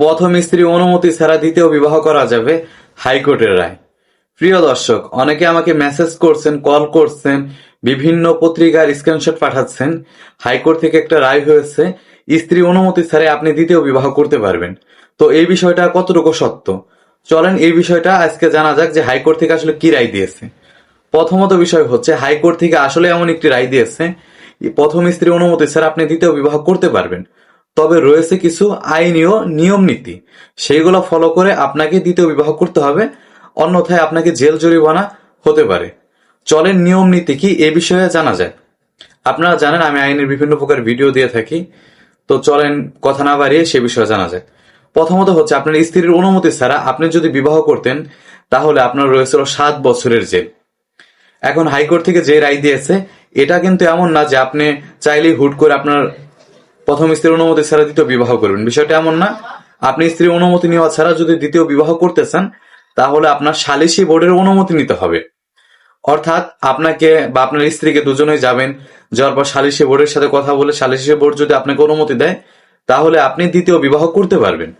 প্রথম স্ত্রী অনুমতি ছাড়া দ্বিতীয় বিবাহ করা যাবে হাইকোর্টের রায়। প্রিয় দর্শক, অনেকে আমাকে মেসেজ করছেন, কল করছেন, বিভিন্ন পত্রিকার স্ক্রিনশট পাঠাচ্ছেন। হাইকোর্ট থেকে একটা রায় হয়েছে, স্ত্রী অনুমতি ছাড়াই আপনি দ্বিতীয় বিবাহ করতে পারবেন। তো এই বিষয়টা কতটুকু সত্য? চলেন এই বিষয়টা আজকে জানা যাক যে হাইকোর্ট থেকে আসলে কি রায় দিয়েছে। প্রথমত বিষয় হচ্ছে, হাইকোর্ট থেকে আসলে এমন একটি রায় দিয়েছে, প্রথম স্ত্রী অনুমতি ছাড়া আপনি দ্বিতীয় বিবাহ করতে পারবেন। তবে রয়েছে কিছু আইনীয় নিয়ম নীতি। সেইগুলো ফলো করে আপনাকে দ্বিতীয় বিবাহ করতে হবে। অন্যথায় আপনাকে জেল জরিমানা হতে পারে। চলেন নিয়ম নীতি কি এ বিষয়ে জানা যায় আপনারা জানেন আমি আইনের বিভিন্ন প্রকার ভিডিও দিয়ে থাকি। তো চলেন কথা না বাড়িয়ে সে বিষয়ে জানা যায় প্রথমত হচ্ছে আপনার স্ত্রীর অনুমতি ছাড়া আপনি যদি বিবাহ করতেন, তাহলে আপনার রয়েছিল সাত বছরের জেল। এখন হাইকোর্ট থেকে যে রায় দিয়েছে, এটা কিন্তু এমন না যে আপনি চাইলেই হুট করে আপনার প্রথম স্ত্রীর অনুমতি ছাড়া দ্বিতীয় বিবাহ করবেন। বিষয়টা এমন না। আপনি স্ত্রীর অনুমতি নেওয়া ছাড়া যদি দ্বিতীয় বিবাহ করতে চান, তাহলে আপনার সালিসি বোর্ডের অনুমতি নিতে হবে। অর্থাৎ আপনাকে বা আপনার স্ত্রীকে দুজনেই যাবেন, যাওয়ার পর সালিসি বোর্ডের সাথে কথা বলে সালিসি বোর্ড যদি আপনাকে অনুমতি দেয়, তাহলে আপনি দ্বিতীয় বিবাহ করতে পারবেন।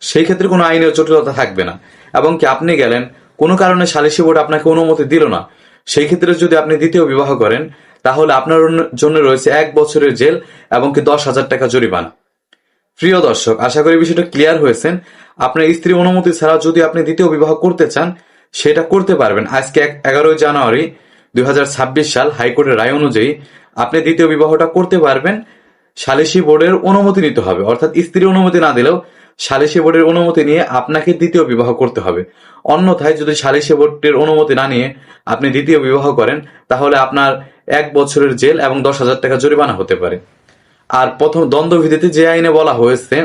সেই ক্ষেত্রে কোনো আইনের জটিলতা থাকবে না। এবং কি আপনি গেলেন, কোনো কারণে সালিসি বোর্ড আপনাকে অনুমতি দিল না। সেই ক্ষেত্রে যদি আপনি দ্বিতীয় বিবাহ করেন তাহলে আপনার জন্য রয়েছে এক বছরের জেল এবং কি দশ হাজার টাকা জরিমানা। প্রিয় দর্শক, আশা করি বিষয়টা ক্লিয়ার হয়েছেন। আপনার স্ত্রী অনুমতি ছাড়া যদি আপনি দ্বিতীয় বিবাহ করতে চান, সেটা করতে পারবেন। আজকে এগারোই জানুয়ারি দুই হাজার ছাব্বিশ সাল, হাইকোর্টের রায় অনুযায়ী আপনি দ্বিতীয় বিবাহটা করতে পারবেন। সালিসি বোর্ডের অনুমতি নিতে হবে। অর্থাৎ স্ত্রী অনুমতি না দিলেও সালিসি বোর্ডের অনুমতি নিয়ে আপনাকে দ্বিতীয় বিবাহ করতে হবে। অন্যথায় যদি সালিসি বোর্ডের অনুমতি না নিয়ে আপনি দ্বিতীয় বিবাহ করেন, তাহলে আপনার এক বছরের জেল এবং দশ হাজার টাকা জরিমানা হতে পারে। আর প্রথম দ্বন্দ্ববিধিতে যে আইনে বলা হয়েছে,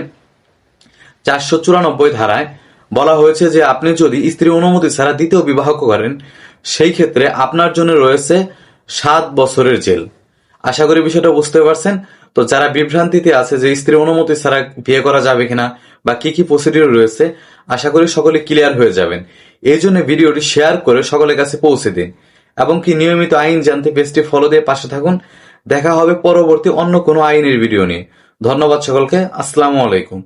চারশো চুরানব্বই ধারায় বলা হয়েছে যে আপনি যদি স্ত্রী অনুমতি ছাড়া দ্বিতীয় বিবাহ করেন, সেই ক্ষেত্রে আপনার জন্য রয়েছে সাত বছরের জেল। আশা করি বিষয়টা বুঝতে পারছেন। তো যারা বিভ্রান্তিতে আছে, যে স্ত্রী অনুমতি ছাড়া বিয়ে করা যাবে কিনা বা কি কি প্রসিডিউর রয়েছে, আশা করি সকলে ক্লিয়ার হয়ে যাবেন। এই জন্য ভিডিওটি শেয়ার করে সকলের কাছে পৌঁছে দিন। এবং কি নিয়মিত আইন জানতে পেজটি ফলো দিয়ে পাশে থাকুন। দেখা হবে পরবর্তী অন্য কোনো আইনের ভিডিও নিয়ে। ধন্যবাদ সকলকে। আসসালামু আলাইকুম।